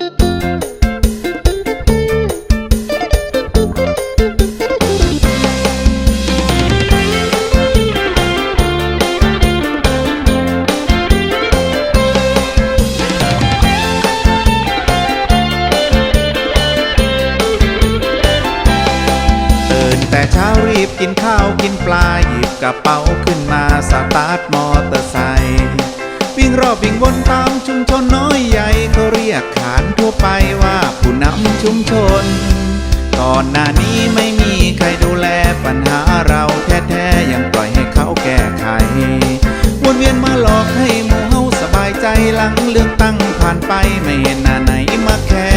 ตื่นแต่เช้ารีบกินข้าวกินปลาหยิบกระเป๋าขึ้นมาสตาร์ทมอเตอร์ไซค์วิ่งรอบวิ่งวนตามชุมชนน้อย ไปว่าผู้นำชุมชนก่อนหน้านี้ไม่มีใครดูแลปัญหาเราแท้ๆยังปล่อยให้เขาแก้ไขวนเวียนมาหลอกให้หมู่เฮาสบายใจหลังเลือกตั้งผ่านไปไม่เห็นหน้าไหนมาแค่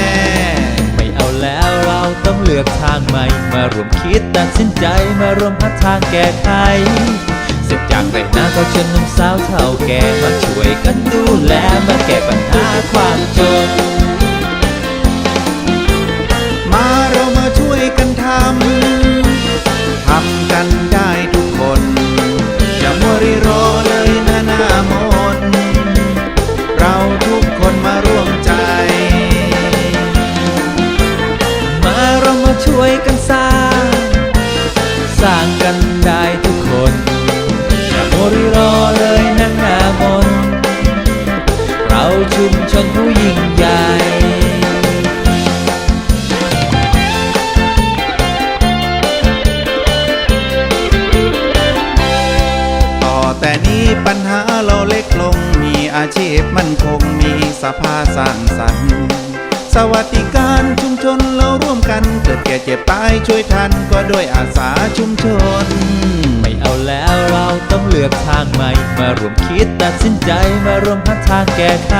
ไม่เอาแล้วเราต้องเลือกทางใหม่ มารวมคิดตัดสินใจมารวมหาทางแก้ไขเสร็จจากไรหน้าก็เชิญนุ่มสาวเท่าแก่มาช่วยกันดูแลมาแก้ปัญหาความจน แต่นี้ปัญหาเราเล็กลง มีอาชีพมั่นคงมีสภาสร้างสรรค์ สวัสดิการชุมชนเราร่วมกัน เกิดแก่เจ็บตายช่วยทันก็ด้วยอาสาชุมชน ไม่เอาแล้วเราต้องเลือกทางใหม่ มารวมคิดตัดสินใจมารวมหาทางแก้ไข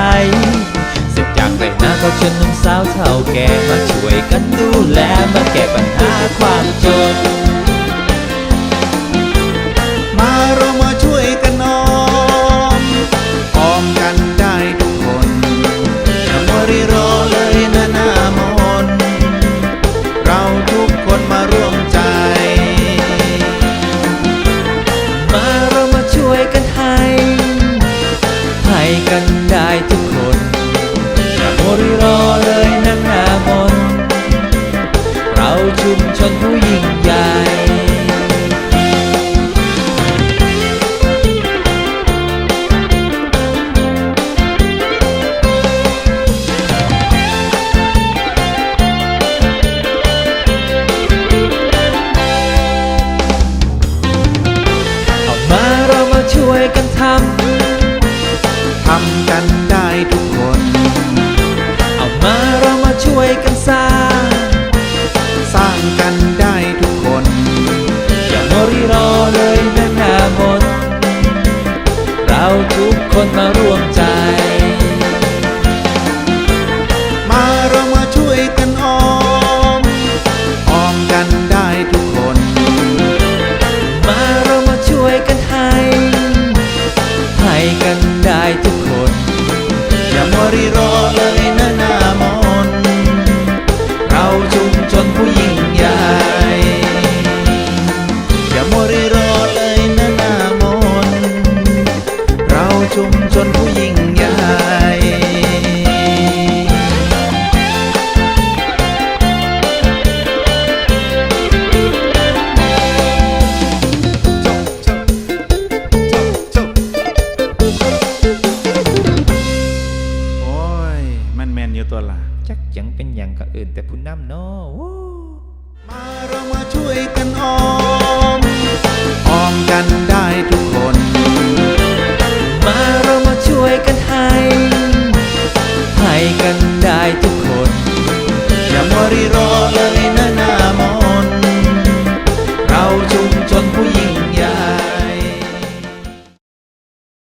เสร็จจากไรหน้าก็เชิญนุ่มสาวเท่าแก่มาช่วยกันดูแลมาแก้ปัญหา ทุกคนมาร่วมใจ มาเรามาช่วยกันออม ออมกันได้ทุกคน มาเรามาช่วยกันให้ให้กันได้ทุกคน อย่ามัวรีรอ จักยังเป็นอย่างก็อื่นแต่ผู้น้ำเนาะมาเรามาช่วยกันออม ออมกันได้ทุกคน